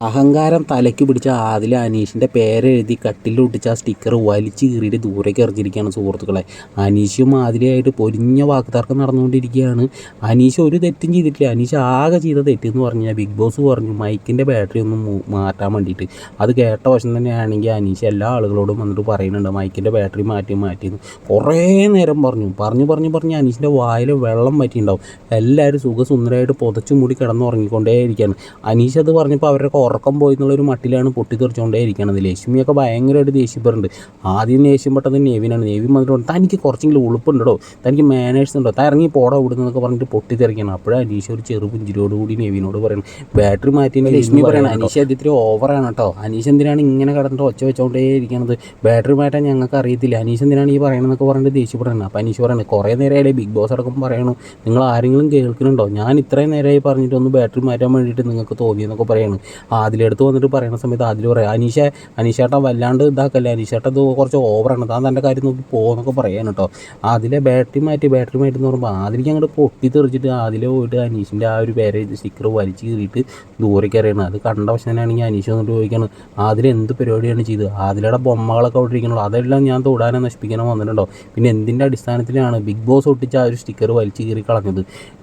അഹങ്കാരം തലയ്ക്ക് പിടിച്ച ആദിൽ അനീഷിന്റെ പേരെഴുതി കട്ടിലൊട്ടിച്ച് ആ സ്റ്റിക്കർ വലിച്ചു കീറിയിട്ട് ദൂരേക്ക് എറിഞ്ഞിരിക്കുകയാണ് സുഹൃത്തുക്കളെ. അനീഷും ആദിലയായിട്ട് പൊരിഞ്ഞ വാക്കുതർക്കം നടന്നുകൊണ്ടിരിക്കുകയാണ്. അനീഷ് ഒരു തെറ്റും ചെയ്തിട്ടില്ല. അനീഷ് ആകെ ചെയ്ത തെറ്റെന്ന് പറഞ്ഞു ബിഗ് ബോസ് പറഞ്ഞു മൈക്കിന്റെ ബാറ്ററി ഒന്ന് മാറ്റാൻ വേണ്ടിയിട്ട്. അത് കേട്ട വശം തന്നെയാണെങ്കിൽ അനീഷ് എല്ലാ ആളുകളോടും വന്നിട്ട് പറയുന്നുണ്ട് മൈക്കിന്റെ ബാറ്ററി മാറ്റി മാറ്റിയെന്ന് കുറേ നേരം പറഞ്ഞു. പറഞ്ഞു പറഞ്ഞു പറഞ്ഞ് അനീഷിന്റെ വായിൽ വെള്ളം പറ്റിയിട്ടുണ്ടാവും എല്ലാവരും സുഖസുന്ദരമായിട്ട് പുതച്ചു മൂടി കിടന്നുറങ്ങിക്കൊണ്ടേയിരിക്കുകയാണ്. അനീഷ് അത് പറഞ്ഞപ്പോൾ അവരുടെ ഉറക്കം പോയി എന്നുള്ളൊരു മട്ടിലാണ് പൊട്ടിത്തെറിച്ചുകൊണ്ടേ ഇരിക്കണത്. ലക്ഷ്മിയൊക്കെ ഭയങ്കരമായിട്ട് ദേഷ്യപ്പെടുന്നുണ്ട് ആദ്യം ദേഷ്യം പെട്ടത് നേവിനാണ് നേവി വന്നിട്ടുണ്ട് തനിക്ക് കുറച്ചെങ്കിലും ഉളുപ്പുണ്ടോ തനിക്ക് മാനേഴ്സ് ഉണ്ടോ? താൻ ഇറങ്ങി പോടാ എന്നൊക്കെ പറഞ്ഞിട്ട് പൊട്ടിത്തെറിക്കണം. അപ്പോഴാണ് അനീഷ് ഒരു ചെറു പുഞ്ചിരിയോടുകൂടി നേവിനോട് പറയണം. ബാറ്ററി മാറ്റി ലക്ഷ്മി പറയണം. അനീഷ് അതിത്ര ഇത്തിരി ഓവറാണ് കേട്ടോ. അനീഷ് എന്തിനാണ് ഇങ്ങനെ കിടന്നിട്ട് ഒച്ച വെച്ചോണ്ടേ ഇരിക്കുന്നത് ബാറ്ററി മാറ്റാൻ ഞങ്ങൾക്ക് അറിയത്തില്ല. അനീഷ് എന്തിനാണ് ഈ പറയണമെന്നൊക്കെ പറഞ്ഞിട്ട് ദേഷ്യപ്പെടണം. അപ്പോൾ അനീഷ് പറയണം കുറേ നേരമായാലേ ബിഗ് ബോസ് അടക്കം പറയണു. നിങ്ങൾ ആരെങ്കിലും കേൾക്കുന്നുണ്ടോ? ഞാൻ ഇത്രയും നേരമായി പറഞ്ഞിട്ടൊന്ന് ബാറ്ററി മാറ്റാൻ വേണ്ടിയിട്ട് നിങ്ങൾക്ക് തോന്നിയെന്നൊക്കെ പറയണം. ആദിലെടുത്ത് വന്നിട്ട് പറയുന്ന സമയത്ത് ആദിൽ പറയാം അനീഷ അനീഷേട്ടൻ വല്ലാണ്ട് ഇതാക്കല്ലേ അനീഷേട്ടൻ ഇത് കുറച്ച് ഓവറാണ് താൻ തന്റെ കാര്യം നോക്കി പോകുന്നൊക്കെ പറയാൻ കേട്ടോ. ആദിലെ ബാറ്ററി മാറ്റി ബാറ്ററി മാറ്റി എന്ന് പറയുമ്പോൾ ആദിലേക്ക് അങ്ങോട്ട് പൊട്ടി തെറിച്ചിട്ട് ആദിലെ പോയിട്ട് അനീഷിന്റെ ആ ഒരു പേരെ സ്റ്റിക്കർ വലിച്ച് കീറിയിട്ട് ദൂരേക്ക് അറിയണം അത് കണ്ട വശം തന്നെയാണെങ്കിൽ അനീഷ് വന്നിട്ട് ചോദിക്കുകയാണ് ആദിൽ എന്ത് പരിപാടിയാണ് ചെയ്തത്? ആദിലയുടെ ബൊമ്മകളൊക്കെ അവിടെ അതെല്ലാം ഞാൻ തൊടാനോ നശിപ്പിക്കാനോ വന്നിട്ടുണ്ടോ? പിന്നെ എന്തിന്റെ അടിസ്ഥാനത്തിലാണ് ബിഗ് ബോസ് ഒട്ടിച്ച് ആ ഒരു സ്റ്റിക്കർ വലിച്ച് കീറി കളഞ്ഞത്?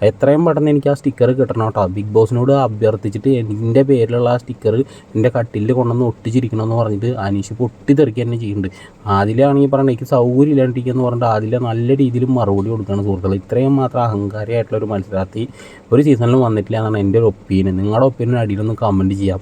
എത്രയും പെട്ടെന്ന് എനിക്ക് ആ സ്റ്റിക്കർ കിട്ടണം കേട്ടോ. ബിഗ് ബോസിനോട് അഭ്യർത്ഥിച്ചിട്ട് എന്റെ പേരിലുള്ള ആ സ്റ്റിക്കർ എന്റെ കട്ടിലിൽ കൊണ്ടുവന്ന് ഒട്ടിച്ചിരിക്കണമെന്ന് പറഞ്ഞിട്ട് അനീഷ് പൊട്ടിത്തെറിക്കുക തന്നെ ചെയ്യുന്നുണ്ട്. ആദിലാണെങ്കിൽ പറയണത് എനിക്ക് സൗകര്യം ഇല്ലാണ്ടിരിക്കുകയെന്ന് പറഞ്ഞിട്ട് ആദില നല്ല രീതിയിൽ മറുപടി കൊടുക്കുകയാണ് സുഹൃത്തുക്കൾ ഇത്രയും മാത്രം അഹങ്കാരിയായിട്ടുള്ള ഒരു മത്സരാർത്ഥി ഒരു സീസണിലും വന്നിട്ടില്ല എന്നാണ് എന്റെ ഒരു ഒപ്പീനിയൻ നിങ്ങളുടെ ഒപ്പീനിയൻ അടിയിലൊന്ന് കമന്റ് ചെയ്യാം.